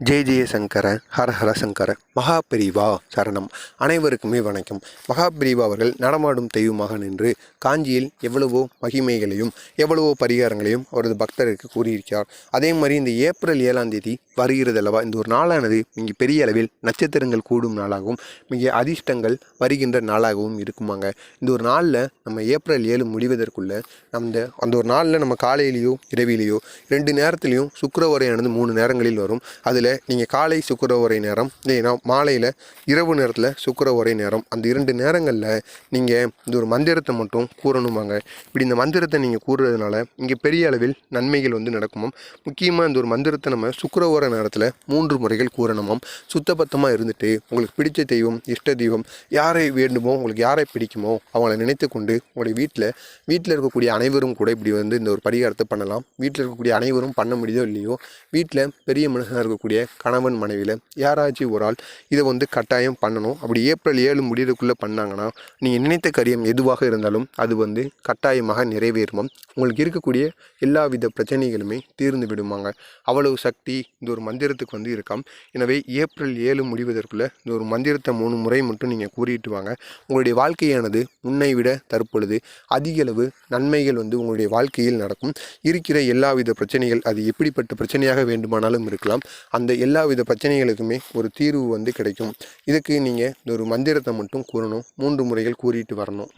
ஜெய ஜெய சங்கர ஹர ஹர சங்கர மகாபிரிவா சரணம். அனைவருக்குமே வணக்கம். மகாபிரிவா அவர்கள் நடமாடும் தெய்வமாக நின்று காஞ்சியில் எவ்வளவோ மகிமைகளையும் எவ்வளவோ பரிகாரங்களையும் அவரது பக்தருக்கு கூறியிருக்கிறார். அதே மாதிரி இந்த ஏப்ரல் ஏழாம் தேதி வருகிறது அல்லவா இந்த ஒரு நாளானது மிக பெரிய அளவில் நட்சத்திரங்கள் கூடும் நாளாகவும் மிக அதிர்ஷ்டங்கள் வருகின்ற நாளாகவும் இருக்குமாங்க. இந்த ஒரு நாளில் நம்ம ஏப்ரல் ஏழு முடிவதற்குள்ள அந்த அந்த ஒரு நாளில் நம்ம காலையிலேயோ இரவிலேயோ ரெண்டு நேரத்துலையும் சுக்கரவரையானது மூணு நேரங்களில் வரும். அதில் நீங்கள் காலை சுக்கரவரை நேரம் இல்லைன்னா மாலையில் இரவு நேரத்தில் சுக்கரவரை நேரம் அந்த இரண்டு நேரங்களில் நீங்கள் இந்த ஒரு மந்திரத்தை மட்டும் கூறணுமாங்க. இப்படி இந்த மந்திரத்தை நீங்கள் கூறுறதுனால இங்கே பெரிய அளவில் நன்மைகள் வந்து நடக்குமாம். முக்கியமாக இந்த ஒரு மந்திரத்தை நம்ம சுக்கரவர நேரத்தில் மூன்று முறைகள் கூறணுமாம். சுத்தபத்தமாக இருந்துட்டு உங்களுக்கு பிடிச்ச தெய்வம் இஷ்ட தெய்வம் யாரை வேண்டுமோ உங்களுக்கு யாரை பிடிக்குமோ அவங்கள நினைத்து கொண்டு உங்களுடைய வீட்டில் வீட்டில் இருக்கக்கூடிய அனைவரும் கூட இப்படி வந்து இந்த ஒரு பரிகாரத்தை பண்ணலாம். வீட்டில் இருக்கக்கூடிய அனைவரும் பண்ண முடியுதோ இல்லையோ வீட்டில் பெரிய மனுஷனாக இருக்கக்கூடிய கணவன் மனைவியில் யாராச்சும் ஒரு ஆள் இதை வந்து கட்டாயம் பண்ணணும். அப்படி ஏப்ரல் ஏழு முடியறதுக்குள்ளே பண்ணாங்கன்னா நீங்கள் நினைத்த காரியம் எதுவாக இருந்தாலும் அது வந்து கட்டாயமாக நிறைவேறுமாம். உங்களுக்கு இருக்கக்கூடிய எல்லா வித பிரச்சனைகளுமே தீர்ந்து விடுமாங்க. அவ்வளவு சக்தி இந்த ஒரு மந்திரத்துக்கு வந்து இருக்காம். எனவே ஏப்ரல் ஏழு முடிவதற்குள்ளே இந்த ஒரு மந்திரத்தை மூணு முறை மட்டும் நீங்கள் கூறிட்டு வாங்க. உங்களுடைய வாழ்க்கையானது முன்னை விட தற்பொழுது அதிகளவு நன்மைகள் வந்து உங்களுடைய வாழ்க்கையில் நடக்கும். இருக்கிற எல்லாவித பிரச்சனைகள் அது எப்படிப்பட்ட பிரச்சனையாக வேண்டுமானாலும் இருக்கலாம். அந்த எல்லா வித பிரச்சனைகளுக்குமே ஒரு தீர்வு வந்து கிடைக்கும். இதுக்கு நீங்கள் இந்த ஒரு மந்திரத்தை மட்டும் கூறணும். மூன்று முறைகள் கூறிட்டு வரணும்.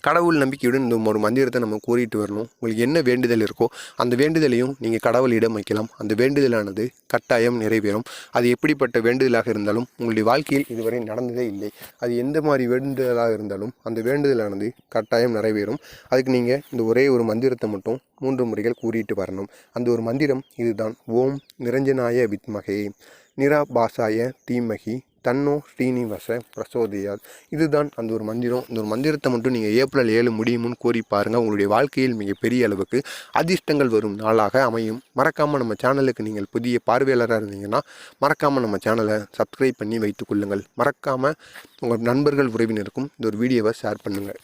கடவுள் நம்பிக்கையுடன் இந்த ஒரு மந்திரத்தை நம்ம கூறிட்டு வரணும். உங்களுக்கு என்ன வேண்டுதல் இருக்கோ அந்த வேண்டுதலையும் நீங்கள் கடவுளிடம் வைக்கலாம். அந்த வேண்டுதலானது கட்டாயம் நிறைவேறும். அது எப்படிப்பட்ட வேண்டுதலாக இருந்தாலும் உங்களுடைய வாழ்க்கையில் இதுவரை நடந்ததே இல்லை. அது எந்த மாதிரி வேண்டுதலாக இருந்தாலும் அந்த வேண்டுதலானது கட்டாயம் நிறைவேறும். அதுக்கு நீங்கள் இந்த ஒரே ஒரு மந்திரத்தை மட்டும் மூன்று முறைகள் கூறிட்டு வரணும். அந்த ஒரு மந்திரம் இதுதான். ஓம் நிரஞ்சனாய வித்மகே. நிராபாசாய தீமகி. தன்னோ ஸ்ரீனிவாச பிரசோதயாத் இதுதான் அந்த ஒரு மந்திரம். இந்த ஒரு மந்திரத்தை மட்டும் நீங்கள் ஏப்ரல் ஏழு முடியும்னு கோரி பாருங்கள் உங்களுடைய வாழ்க்கையில் மிகப்பெரிய அளவுக்கு அதிர்ஷ்டங்கள் வரும் நாளாக அமையும். மறக்காமல் நம்ம சேனலுக்கு நீங்கள் புதிய பார்வையாளராக இருந்தீங்கன்னா மறக்காமல் நம்ம சேனலை சப்ஸ்கிரைப் பண்ணி வைத்துக் கொள்ளுங்கள். மறக்காமல் உங்கள் நண்பர்கள் உறவினருக்கும் இந்த ஒரு வீடியோவை ஷேர் பண்ணுங்கள்